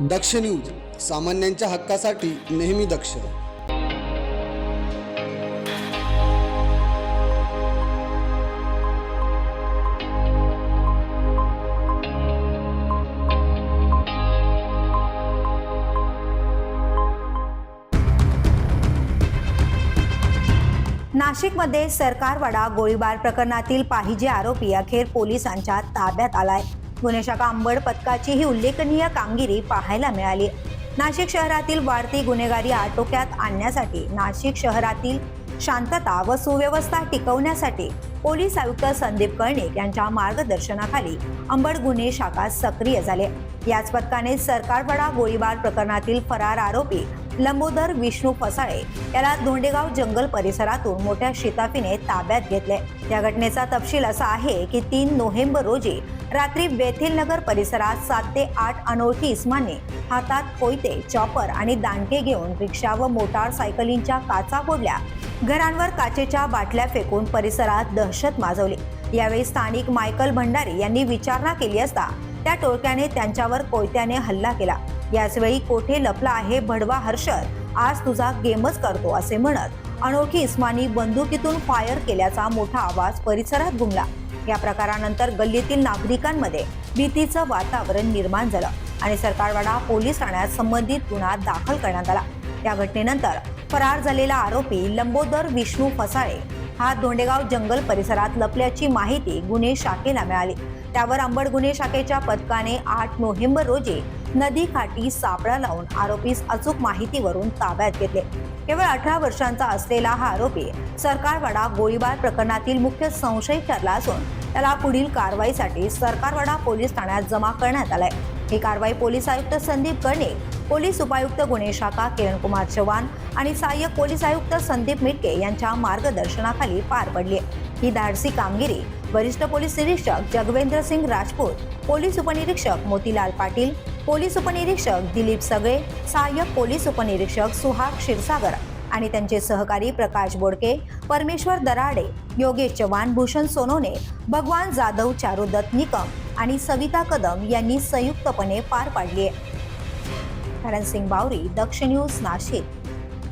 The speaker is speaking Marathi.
दक्ष न्यूज सामान्यांच्या हक्कासाठी नेहमी दक्ष. नाशिकमध्ये सरकारवाडा गोळीबार प्रकरणातील पाहिजे आरोपी अखेर पोलिसांच्या ताब्यात आलाय. गुन्हे शाखा पथकाची ही उल्लेखनीय कामगिरी पाहायला मिळाली. नाशिक शहरातील वाढती गुन्हेगारी आटोक्यात आणण्यासाठी नाशिक शहरातील शांतता व सुव्यवस्था टिकवण्यासाठी पोलीस आयुक्त संदीप कर्णिक यांच्या मार्गदर्शनाखाली अंबड गुन्हे शाखा सक्रिय झाले. याच पथकाने सरकारवाडा गोळीबार प्रकरणातील फरार आरोपी लंबोदर विष्णू फसाळे याला धोंडेगाव जंगल परिसरातून मोठ्या शिताफीने ताब्यात घेतले. या घटनेचा तपशील असा आहे की तीन नोव्हेंबर रोजी रात्री वेथिलनगर परिसरात सात ते आठ अनोळखी इस्मांनी हातात कोयते चॉपर आणि दांडके घेऊन रिक्षा व मोटार सायकलींच्या काचा फोडल्या. घरांवर काचेच्या बाटल्या फेकून परिसरात दहशत माजवली. यावेळी स्थानिक मायकल भंडारी यांनी विचारणा केली असता त्या टोळक्याने त्यांच्यावर कोयत्याने हल्ला केला. याचवेळी कोठे लपला आहे भडवा हर्षद? आज तुझा गेमच करतो असे म्हणत अनोळखी इस्मानी बंदुकीतून फायर केल्याचा मोठा आवाज परिसरात घुमला. या प्रकारानंतर गल्लीतील नागरिकांमध्ये भीतीचं वातावरण निर्माण झालं आणि सरकारवाडा पोलीस ठाण्यात संबंधित गुन्हा दाखल करण्यात आला. या घटनेनंतर फरार झालेला आरोपी लंबोदर विष्णू फसाळे हा धोंडेगाव जंगल परिसरात लपल्याची माहिती गुन्हे शाखेला मिळाली. त्यावर अंबड गुन्हे शाखेच्या पथकाने आठ नोव्हेंबर रोजी नदीकाठी सापळा लावून आरोपीस अचूक माहितीवरून ताब्यात घेतले. केवळ अठरा वर्षांचा असलेला हा आरोपी सरकारवाडा गोळीबार प्रकरणातील मुख्य संशयित ठरला असून त्याला पुढील कारवाईसाठी सरकारवाडा पोलीस ठाण्यात जमा करण्यात आलाय. ही कारवाई पोलीस आयुक्त संदीप कर्णे पोलीस उपायुक्त गुन्हे शाखा किरणकुमार चव्हाण आणि सहाय्यक पोलीस आयुक्त संदीप मिटके यांच्या मार्गदर्शनाखाली पार पडली. ही धाडसी कामगिरी वरिष्ठ पोलीस निरीक्षक जगवेंद्र सिंग राजपूत पोलीस उपनिरीक्षक मोतीलाल पाटील पोलीस उपनिरीक्षक दिलीप सगळे सहाय्यक पोलीस उपनिरीक्षक सुहाग क्षीरसागर आणि त्यांचे सहकारी प्रकाश बोडके परमेश्वर दराडे योगेश चव्हाण भूषण सोनोने भगवान जाधव चारुदत्त निकम आणि सविता कदम यांनी संयुक्तपणे पार पाडली आहे. करण सिंग बावरी दक्ष न्यूज नाशिक.